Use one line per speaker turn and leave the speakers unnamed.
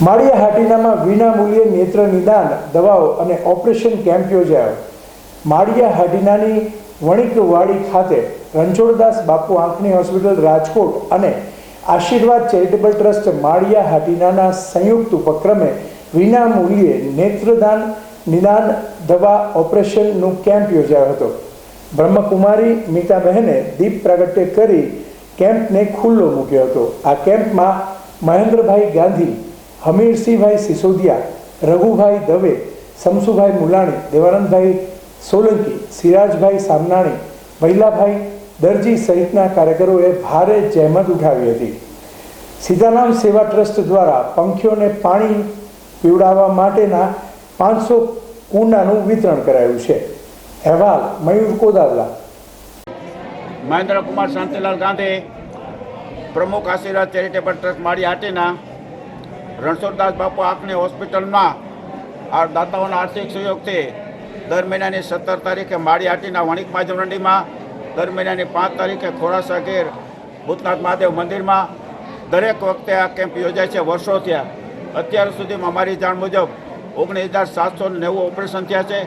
માળિયા હાટીનામાં વિના મૂલ્યે નેત્ર નિદાન, દવાઓ અને ઓપરેશન કેમ્પ યોજાયો. માળિયા હાટીનાની વણિકવાડી ખાતે રણછોડદાસ બાપુ આંખની હોસ્પિટલ, રાજકોટ અને આશીર્વાદ ચેરિટેબલ ટ્રસ્ટ માળિયા હાટીનાના સંયુક્ત ઉપક્રમે વિના મૂલ્યે નેત્રદાન, નિદાન, દવા, ઓપરેશનનું કેમ્પ યોજાયો હતો. બ્રહ્મકુમારી મીતાબહેને દીપ પ્રાગટ્ય કરી કેમ્પને ખુલ્લો મૂક્યો હતો. આ કેમ્પમાં મહેન્દ્રભાઈ ગાંધી હમીરસિંહભાઈ સિસોદિયા, રઘુભાઈ દવે શમસુભાઈ મુલાણી, દેવાનંદભાઈ સોલંકી, સિરાજભાઈ સામનાણી, મહિલાભાઈ દરજી સહિતના કાર્યકરોએ ભારે જહેમત ઉઠાવી હતી. સીતારામ સેવા ટ્રસ્ટ દ્વારા પંખીઓને પાણી પીવડાવવા માટેના પાંચસો કુંડાનું વિતરણ કરાયું છે. અહેવાલ, મયુર કોદાવલા.
મહેન્દ્ર કુમાર શાંતિલાલ ગાંધી, પ્રમુખ આશીર્વાદ ચેરિટેબલ ટ્રસ્ટ માળી હાટીના રણછોડદાસ બાપુ આંખની હોસ્પિટલમાં આ દાતાઓના આર્થિક સહયોગથી દર મહિનાની સત્તર તારીખે માળી હાટીના વણિક માધવરંડીમાં દર મહિનાની પાંચ તારીખે ખોરાસા ગીર ભૂતનાથ મહાદેવ મંદિરમાં દરેક વખતે આ કેમ્પ યોજાય છે વર્ષો થયા. અત્યાર સુધીમાં અમારી જાણ મુજબ ઓગણીસ હજાર સાતસો નેવું ઓપરેશન થયા છે.